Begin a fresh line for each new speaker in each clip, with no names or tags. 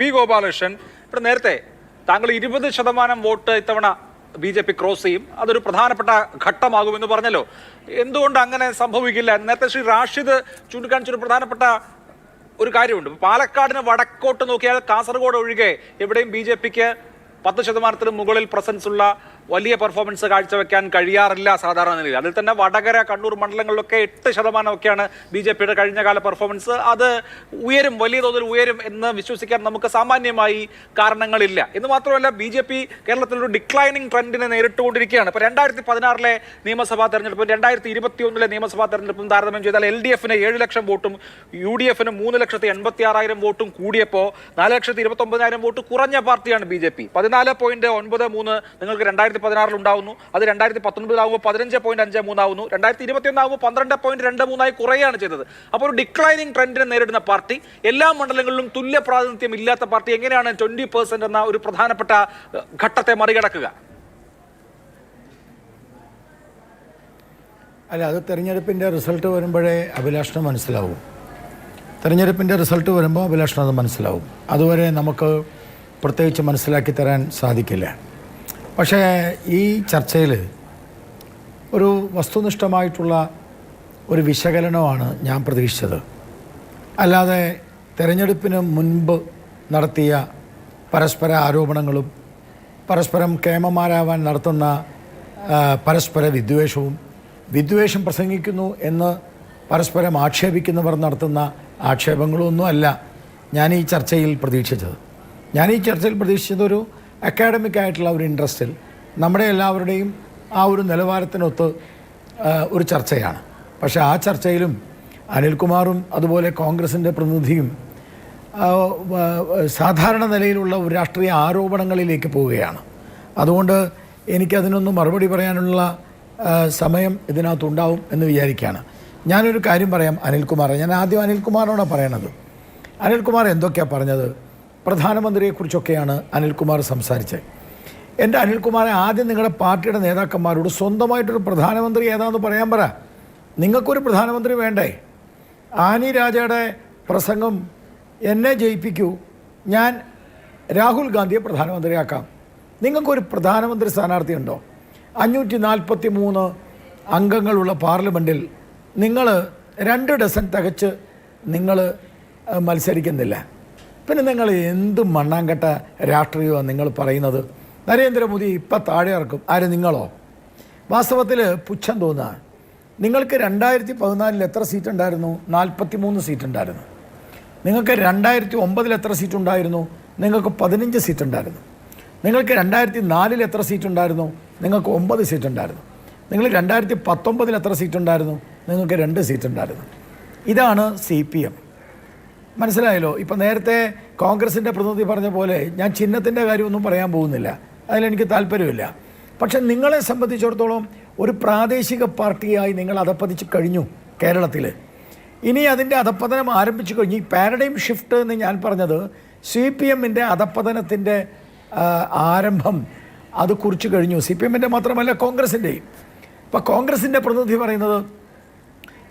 P Gopalakrishnan. ഇവിടെ നേരത്തെ താങ്കൾ ഇരുപത് ശതമാനം വോട്ട് ഇത്തവണ ബി ജെ പി ക്രോസ് ചെയ്യും. അതൊരു പ്രധാനപ്പെട്ട ഘട്ടമാകുമെന്ന് പറഞ്ഞല്ലോ. എന്തുകൊണ്ട് അങ്ങനെ സംഭവിക്കില്ല? നേരത്തെ ശ്രീ റാഷിദ് ചൂണ്ടിക്കാണിച്ചൊരു പ്രധാനപ്പെട്ട ഒരു കാര്യമുണ്ട്. പാലക്കാടിന് വടക്കോട്ട് നോക്കിയാൽ കാസർഗോഡ് ഒഴികെ എവിടെയും ബി ജെ പിക്ക് പത്ത് ശതമാനത്തിന് മുകളിൽ പ്രസൻസ് ഉള്ള വലിയ പെർഫോമൻസ് കാഴ്ചവെക്കാൻ കഴിയാറില്ല സാധാരണ നിലയിൽ. അതിൽ തന്നെ വടകര കണ്ണൂർ മണ്ഡലങ്ങളിലൊക്കെ എട്ട് ശതമാനമൊക്കെയാണ് ബി ജെ പിയുടെ കഴിഞ്ഞകാല പെർഫോമൻസ് അത് ഉയരും വലിയ തോതിൽ ഉയരും എന്ന് വിശ്വസിക്കാൻ നമുക്ക് സാമാന്യമായി കാരണങ്ങളില്ല. എന്ന് മാത്രമല്ല ബി ജെ പി കേരളത്തിൽ ഒരു ഡിക്ലൈനിങ് ട്രെൻഡിനെ നേരിട്ടുകൊണ്ടിരിക്കുകയാണ്. ഇപ്പോൾ രണ്ടായിരത്തി പതിനാറിലെ നിയമസഭാ തെരഞ്ഞെടുപ്പും രണ്ടായിരത്തി ഇരുപത്തി ഒന്നിലെ നിയമസഭാ തെരഞ്ഞെടുപ്പും താരതമ്യം ചെയ്താൽ എൽ ഡി എഫിന് ഏഴ് ലക്ഷം വോട്ടും യു ഡി എഫിന് മൂന്ന് ലക്ഷത്തി എൺപത്തി ആറായിരം വോട്ടും കൂടിയപ്പോൾ നാല് ലക്ഷത്തി ഇരുപത്തി ഒമ്പതിനായിരം വോട്ട് കുറഞ്ഞ പാർട്ടിയാണ് ബി ജെ പി. പതിനാല് പോയിന്റ് ഒൻപത് മൂന്ന് നിങ്ങൾക്ക് രണ്ടായിരത്തി പതിനാറിൽ ഉണ്ടാവുന്നു അത് രണ്ടായിരത്തി പത്തൊൻപതിലാവുമ്പോൾ പതിനഞ്ച് പോയിന്റ് അഞ്ച് മൂന്നാവുന്നു. രണ്ടായിരത്തി ഇരുപത്തി ഒന്നാവുമ്പോൾ പന്ത്രണ്ട് പോയിന്റ് രണ്ട് മൂന്നായി കുറയാണ് ചെയ്തത്. അപ്പോൾ ഒരു ഡിക്ലൈനിങ് ട്രെൻഡിനെ നേരിടുന്ന പാർട്ടി എല്ലാ മണ്ഡലങ്ങളിലും തുല്യ പ്രാതിനിധ്യം ഇല്ലാത്ത പാർട്ടി എങ്ങനെയാണ് ട്വന്റി പെർസെന്റ് എന്ന ഒരു പ്രധാനപ്പെട്ട ഘട്ടത്തെ മറികടക്കുക?
അല്ല അത് തെരഞ്ഞെടുപ്പിന്റെ റിസൾട്ട് വരുമ്പോഴേ അഭിലാഷണം മനസ്സിലാവും. തെരഞ്ഞെടുപ്പിന്റെ റിസൾട്ട് വരുമ്പോൾ അഭിലാഷണം അത് മനസ്സിലാവും. അതുവരെ നമുക്ക് പ്രത്യേകിച്ച് മനസ്സിലാക്കി തരാൻ സാധിക്കില്ല. പക്ഷേ ഈ ചർച്ചയിൽ ഒരു വസ്തുനിഷ്ഠമായിട്ടുള്ള ഒരു വിശകലനമാണ് ഞാൻ പ്രതീക്ഷിച്ചത്. അല്ലാതെ തിരഞ്ഞെടുപ്പിന് മുൻപ് നടത്തിയ പരസ്പര ആരോപണങ്ങളും പരസ്പരം കേമമാരാവാൻ നടത്തുന്ന പരസ്പര വിദ്വേഷവും വിദ്വേഷം പ്രസംഗിക്കുന്നു എന്ന് പരസ്പരം ആക്ഷേപിക്കുന്നവർ നടത്തുന്ന ആക്ഷേപങ്ങളൊന്നുമല്ല ഞാൻ ഈ ചർച്ചയിൽ പ്രതീക്ഷിച്ചത്. ഞാൻ ഈ ചർച്ചയിൽ പ്രതീക്ഷിച്ചത് ഒരു അക്കാഡമിക് ആയിട്ടുള്ള ഒരു ഇൻട്രസ്റ്റിൽ നമ്മുടെ എല്ലാവരുടെയും ആ ഒരു നിലവാരത്തിനൊത്ത് ഒരു ചർച്ചയാണ്. പക്ഷേ ആ ചർച്ചയിലും അനിൽകുമാറും അതുപോലെ കോൺഗ്രസിന്റെ പ്രതിനിധിയും സാധാരണ നിലയിലുള്ള ഒരു രാഷ്ട്രീയ ആരോപണങ്ങളിലേക്ക് പോവുകയാണ്. അതുകൊണ്ട് എനിക്കതിനൊന്നും മറുപടി പറയാനുള്ള സമയം ഇതിനകത്തുണ്ടാവും എന്ന് വിചാരിക്കുകയാണ്. ഞാനൊരു കാര്യം പറയാം അനിൽകുമാർ ഞാൻ ആദ്യം അനിൽകുമാറിനോടാണ് പറയണത്. അനിൽകുമാർ എന്തൊക്കെയാണ് പറഞ്ഞത്? പ്രധാനമന്ത്രിയെക്കുറിച്ചൊക്കെയാണ് അനിൽകുമാർ സംസാരിച്ചത്. എന്റെ അനിൽകുമാറെ ആദ്യം നിങ്ങളുടെ പാർട്ടിയുടെ നേതാക്കന്മാരോട് സ്വന്തമായിട്ടൊരു പ്രധാനമന്ത്രി ഏതാണെന്ന് പറയാൻ പറ. നിങ്ങൾക്കൊരു പ്രധാനമന്ത്രി വേണ്ടേ? ആനി രാജയുടെ പ്രസംഗം എന്നെ ജയിപ്പിക്കൂ. ഞാൻ രാഹുൽ ഗാന്ധിയെ പ്രധാനമന്ത്രിയാക്കാം. നിങ്ങൾക്കൊരു പ്രധാനമന്ത്രി സ്ഥാനാർത്ഥി ഉണ്ടോ? അഞ്ഞൂറ്റി നാൽപ്പത്തി മൂന്ന് അംഗങ്ങളുള്ള പാർലമെന്റിൽ നിങ്ങൾ രണ്ട് ഡസൻ തികച്ച് നിങ്ങൾ മത്സരിക്കുന്നില്ല. പിന്നെ നിങ്ങൾ എന്ത് മണ്ണാങ്കട്ട രാഷ്ട്രീയമാണ് നിങ്ങൾ പറയുന്നത്? നരേന്ദ്രമോദി ഇപ്പം താഴെ ഇറക്കും. ആര്? നിങ്ങളോ? വാസ്തവത്തിൽ പുച്ഛം തോന്നുക നിങ്ങൾക്ക് രണ്ടായിരത്തി പതിനാലിൽ എത്ര സീറ്റ് ഉണ്ടായിരുന്നു നാൽപ്പത്തി മൂന്ന് സീറ്റ് ഉണ്ടായിരുന്നു നിങ്ങൾക്ക് രണ്ടായിരത്തി ഒമ്പതിൽ എത്ര സീറ്റ് ഉണ്ടായിരുന്നു നിങ്ങൾക്ക് പതിനഞ്ച് സീറ്റ് ഉണ്ടായിരുന്നു നിങ്ങൾക്ക് രണ്ടായിരത്തി നാലിൽ എത്ര സീറ്റ് ഉണ്ടായിരുന്നു നിങ്ങൾക്ക് ഒമ്പത് സീറ്റ് ഉണ്ടായിരുന്നു നിങ്ങൾ രണ്ടായിരത്തി പത്തൊമ്പതിൽ എത്ര സീറ്റ് ഉണ്ടായിരുന്നു നിങ്ങൾക്ക് രണ്ട് സീറ്റ് ഉണ്ടായിരുന്നു ഇതാണ് സി പി എം. മനസ്സിലായല്ലോ? ഇപ്പം നേരത്തെ കോൺഗ്രസിന്റെ പ്രതിനിധി പറഞ്ഞ പോലെ ഞാൻ ചിഹ്നത്തിന്റെ കാര്യമൊന്നും പറയാൻ പോകുന്നില്ല. അതിലെനിക്ക് താല്പര്യമില്ല. പക്ഷെ നിങ്ങളെ സംബന്ധിച്ചിടത്തോളം ഒരു പ്രാദേശിക പാർട്ടിയായി നിങ്ങൾ അധപ്പതിച്ച് കഴിഞ്ഞു കേരളത്തിൽ ഇനി അതിന്റെ അധപ്പതനം ആരംഭിച്ചു കഴിഞ്ഞു. ഈ പാരഡൈം ഷിഫ്റ്റ് എന്ന് ഞാൻ പറഞ്ഞത് സി പി എമ്മിന്റെ അധപ്പതനത്തിന്റെ ആരംഭം അത് കുറിച്ച് കഴിഞ്ഞു. സി പി എമ്മിന്റെ മാത്രമല്ല കോൺഗ്രസിന്റെയും ഇപ്പം കോൺഗ്രസിന്റെ പ്രതിനിധി പറയുന്നത്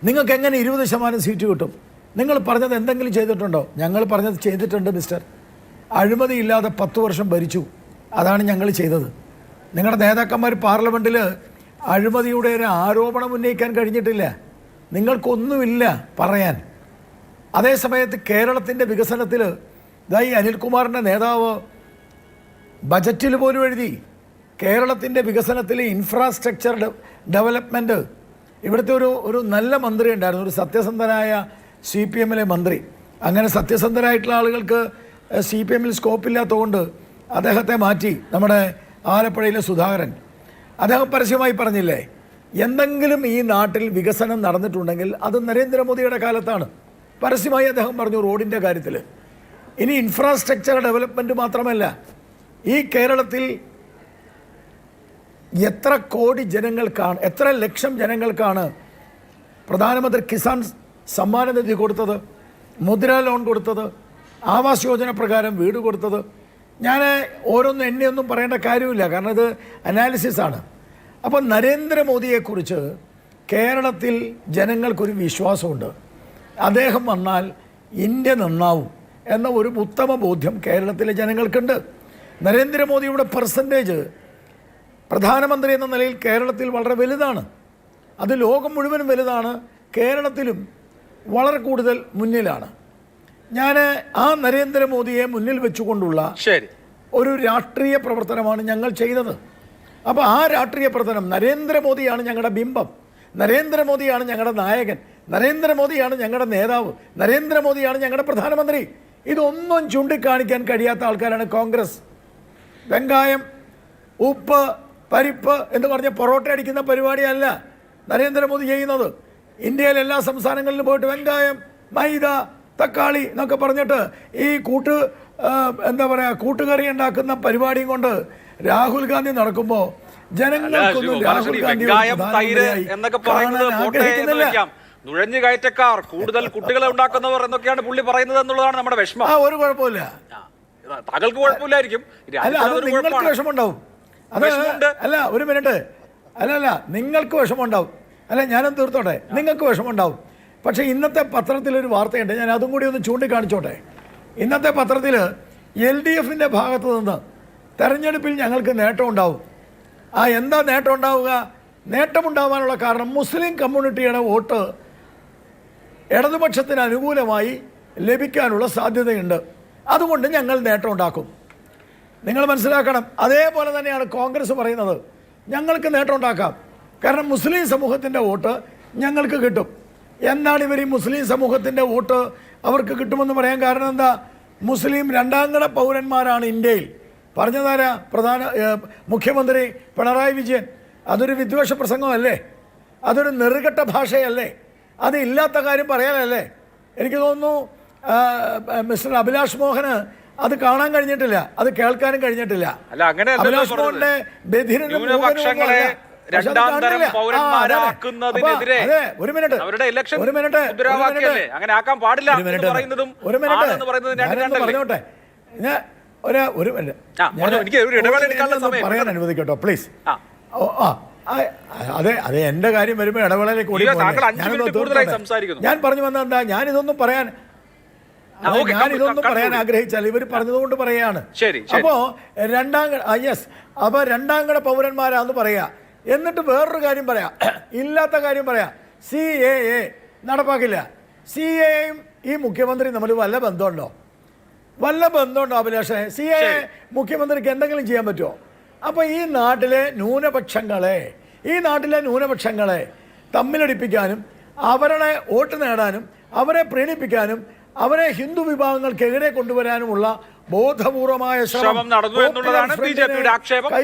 നിങ്ങൾക്ക് എങ്ങനെ ഇരുപത് ശതമാനം സീറ്റ് കിട്ടും? നിങ്ങൾ പറഞ്ഞത് എന്തെങ്കിലും ചെയ്തിട്ടുണ്ടോ? ഞങ്ങൾ പറഞ്ഞത് ചെയ്തിട്ടുണ്ട് മിസ്റ്റർ. അഴിമതിയില്ലാതെ പത്ത് വർഷം ഭരിച്ചു. അതാണ് ഞങ്ങൾ ചെയ്തത്. നിങ്ങളുടെ നേതാക്കന്മാർ പാർലമെന്റിൽ അഴിമതിയുടെ ഒരു ആരോപണം ഉന്നയിക്കാൻ കഴിഞ്ഞിട്ടില്ല. നിങ്ങൾക്കൊന്നുമില്ല പറയാൻ. അതേസമയത്ത് കേരളത്തിന്റെ വികസനത്തിൽ ഇതായി അനിൽകുമാറിന്റെ നേതാവ് ബജറ്റിൽ പോലും എഴുതി കേരളത്തിന്റെ വികസനത്തിൽ ഇൻഫ്രാസ്ട്രക്ചർ ഡെവലപ്മെന്റ് ഇവിടുത്തെ ഒരു ഒരു നല്ല മന്ത്രി ഉണ്ടായിരുന്നു ഒരു സത്യസന്ധനായ സി പി എമ്മിലെ മന്ത്രി. അങ്ങനെ സത്യസന്ധരായിട്ടുള്ള ആളുകൾക്ക് സി പി എമ്മിൽ സ്കോപ്പില്ലാത്തതുകൊണ്ട് അദ്ദേഹത്തെ മാറ്റി നമ്മുടെ ആലപ്പുഴയിലെ സുധാകരൻ. അദ്ദേഹം പരസ്യമായി പറഞ്ഞില്ലേ എന്തെങ്കിലും ഈ നാട്ടിൽ വികസനം നടന്നിട്ടുണ്ടെങ്കിൽ അത് നരേന്ദ്രമോദിയുടെ കാലത്താണ്. പരസ്യമായി അദ്ദേഹം പറഞ്ഞു റോഡിന്റെ കാര്യത്തിൽ. ഇനി ഇൻഫ്രാസ്ട്രക്ചർ ഡെവലപ്മെന്റ് മാത്രമല്ല ഈ കേരളത്തിൽ എത്ര കോടി ജനങ്ങൾക്കാണ് എത്ര ലക്ഷം ജനങ്ങൾക്കാണ് പ്രധാനമന്ത്രി കിസാൻ സമ്മാന നിധി കൊടുത്തത് മുദ്ര ലോൺ കൊടുത്തത് ആവാസ് യോജന പ്രകാരം വീട് കൊടുത്തത്. ഞാൻ ഓരോന്നും എന്നെയൊന്നും പറയേണ്ട കാര്യമില്ല കാരണം ഇത് അനാലിസിസാണ് അപ്പോൾ നരേന്ദ്രമോദിയെക്കുറിച്ച് കേരളത്തിൽ ജനങ്ങൾക്കൊരു വിശ്വാസമുണ്ട്. അദ്ദേഹം വന്നാൽ ഇന്ത്യ നന്നാവും എന്ന ഒരു ഉത്തമ ബോധ്യം കേരളത്തിലെ ജനങ്ങൾക്കുണ്ട്. നരേന്ദ്രമോദിയുടെ പെർസെന്റേജ് പ്രധാനമന്ത്രി എന്ന നിലയിൽ കേരളത്തിൽ വളരെ വലുതാണ്. അത് ലോകം മുഴുവനും വലുതാണ്. കേരളത്തിലും വളരെ കൂടുതൽ മുന്നിലാണ്. ഞാൻ ആ നരേന്ദ്രമോദിയെ മുന്നിൽ വെച്ചുകൊണ്ടുള്ള
ശരി.
ഒരു രാഷ്ട്രീയ പ്രവർത്തനമാണ് ഞങ്ങൾ ചെയ്തത്. അപ്പോൾ ആ രാഷ്ട്രീയ പ്രവർത്തനം നരേന്ദ്രമോദിയാണ് ഞങ്ങളുടെ ബിംബം. നരേന്ദ്രമോദിയാണ് ഞങ്ങളുടെ നായകൻ. നരേന്ദ്രമോദിയാണ് ഞങ്ങളുടെ നേതാവ്. നരേന്ദ്രമോദിയാണ് ഞങ്ങളുടെ പ്രധാനമന്ത്രി. ഇതൊന്നും ചൂണ്ടിക്കാണിക്കാൻ കഴിയാത്ത ആൾക്കാരാണ് കോൺഗ്രസ്. വെങ്കായം ഉപ്പ് പരിപ്പ് എന്ന് പറഞ്ഞ പൊറോട്ട അടിക്കുന്ന പരിപാടിയല്ല നരേന്ദ്രമോദി ചെയ്യുന്നത്. ഇന്ത്യയിലെ എല്ലാ സംസ്ഥാനങ്ങളിലും പോയിട്ട് വെങ്കായം മൈദ തക്കാളി എന്നൊക്കെ പറഞ്ഞിട്ട് ഈ കൂട്ട് എന്താ പറയുക കൂട്ടുകറി ഉണ്ടാക്കുന്ന പരിപാടിയും കൊണ്ട് രാഹുൽ ഗാന്ധി നടക്കുമ്പോൾ ജനങ്ങൾക്കൊന്നും രാഹുൽ ഗാന്ധി
എന്ന് നുഴഞ്ഞു കയറ്റക്കാർ കൂടുതൽ കുട്ടികളെ ഉണ്ടാക്കുന്നവർ എന്നൊക്കെയാണ് പുള്ളി പറയുന്നത് എന്നുള്ളതാണ് നമ്മുടെ വിഷമം.
ആ ഒരു കുഴപ്പമില്ല.
തകൾക്ക് താങ്കൾക്ക് കുഴപ്പമില്ലായിരിക്കും.
അല്ല അത് നിങ്ങൾക്ക്. വിഷമമുണ്ടാവും. അല്ല ഒരു മിനിറ്റ്. അല്ല അല്ല നിങ്ങൾക്ക് വിഷമമുണ്ടാവും. അല്ല ഞാനും തീർത്തോട്ടെ? നിങ്ങൾക്ക് വിഷമമുണ്ടാവും. പക്ഷേ ഇന്നത്തെ പത്രത്തിലൊരു വാർത്തയുണ്ട്. ഞാൻ അതും കൂടി ഒന്ന് ചൂണ്ടിക്കാണിച്ചോട്ടെ. ഇന്നത്തെ പത്രത്തിൽ എൽ ഡി എഫിന്റെ ഭാഗത്ത് നിന്ന് തെരഞ്ഞെടുപ്പിൽ ഞങ്ങൾക്ക് നേട്ടം ഉണ്ടാവും ആ എന്താ നേട്ടം ഉണ്ടാവുക നേട്ടമുണ്ടാവാനുള്ള കാരണം മുസ്ലിം കമ്മ്യൂണിറ്റിയുടെ വോട്ട് ഇടതുപക്ഷത്തിന് അനുകൂലമായി ലഭിക്കാനുള്ള സാധ്യതയുണ്ട്. അതുകൊണ്ട് ഞങ്ങൾ നേട്ടം ഉണ്ടാക്കും നിങ്ങൾ മനസ്സിലാക്കണം അതേപോലെ തന്നെയാണ് കോൺഗ്രസ് പറയുന്നത്. ഞങ്ങൾക്ക് നേട്ടം ഉണ്ടാക്കാം കാരണം മുസ്ലിം സമൂഹത്തിന്റെ വോട്ട് ഞങ്ങൾക്ക് കിട്ടും. എന്നാണ് ഇവർ ഈ മുസ്ലിം സമൂഹത്തിന്റെ വോട്ട് അവർക്ക് കിട്ടുമെന്ന് പറയാൻ കാരണം എന്താ? മുസ്ലിം രണ്ടാംകട പൗരന്മാരാണ് ഇന്ത്യയിൽ. പറഞ്ഞതാരാ? പ്രധാന മുഖ്യമന്ത്രി പിണറായി വിജയൻ. അതൊരു വിദ്വേഷ പ്രസംഗമല്ലേ? അതൊരു നെറുകെട്ട ഭാഷയല്ലേ? അത് ഇല്ലാത്ത കാര്യം പറയാനല്ലേ? എനിക്ക് തോന്നുന്നു മിസ്റ്റർ അഭിലാഷ് മോഹന് അത് കാണാൻ കഴിഞ്ഞിട്ടില്ല. അത് കേൾക്കാനും കഴിഞ്ഞിട്ടില്ല.
അല്ല, അങ്ങനെ
അഭിലാഷ്. മോഹന്റെ ബധിരനും
രണ്ടാം തരം പൗരന്മാരാക്കുന്നതിനെതിരെ
ഒരു മിനിറ്റ്.
അവരുടെ ഇലക്ഷൻ
ഒരു മിനിറ്റ്
അങ്ങനെ ആക്കാൻ പാടില്ല എന്ന് പറയുന്നതും
ഒരു മിനിറ്റ്.
പറയുന്നത് രണ്ടും രണ്ടല്ലേ?
ഒരു ഒരു മിനിറ്റ്. പറയാൻ അനുവദിക്കട്ടോ പ്ലീസ്.
ആ.
അതെ അതെ എന്റെ കാര്യം വരുമ്പോൾ ഇടവേളയിലേക്ക് ഓടി
സംസാരിക്കുന്നു.
ഞാൻ പറഞ്ഞു വന്ന എന്താ ഞാൻ ഇതൊന്നും പറയാൻ ഞാൻ ഇതൊന്നും പറയാൻ ആഗ്രഹിച്ചാൽ ഇവർ പറഞ്ഞതുകൊണ്ട് പറയാണ്. അപ്പോ രണ്ടാം യെസ് അപ്പൊ രണ്ടാം കട പൗരന്മാരാന്ന് പറയാ. എന്നിട്ട് വേറൊരു കാര്യം പറയാം. ഇല്ലാത്ത കാര്യം പറയാം. സി എ എ നടപ്പാക്കില്ല. സി എ എയും ഈ മുഖ്യമന്ത്രി നമ്മൾ വല്ല ബന്ധമുണ്ടോ? വല്ല ബന്ധമുണ്ടോ അഭിലാഷേ? സി എ
എ
മുഖ്യമന്ത്രിക്ക് എന്തെങ്കിലും ചെയ്യാൻ പറ്റുമോ? അപ്പോൾ ഈ നാട്ടിലെ ന്യൂനപക്ഷങ്ങളെ ഈ നാട്ടിലെ ന്യൂനപക്ഷങ്ങളെ തമ്മിലടിപ്പിക്കാനും അവരുടെ വോട്ട് നേടാനും അവരെ പ്രീണിപ്പിക്കാനും അവരെ ഹിന്ദു വിഭാഗങ്ങൾക്കെതിരെ കൊണ്ടുവരാനുമുള്ള ബോധപൂർവമായ
ശ്രമം നടന്നു എന്നുള്ളതാണ് ബി ജെ പിയുടെ ആക്ഷേപം.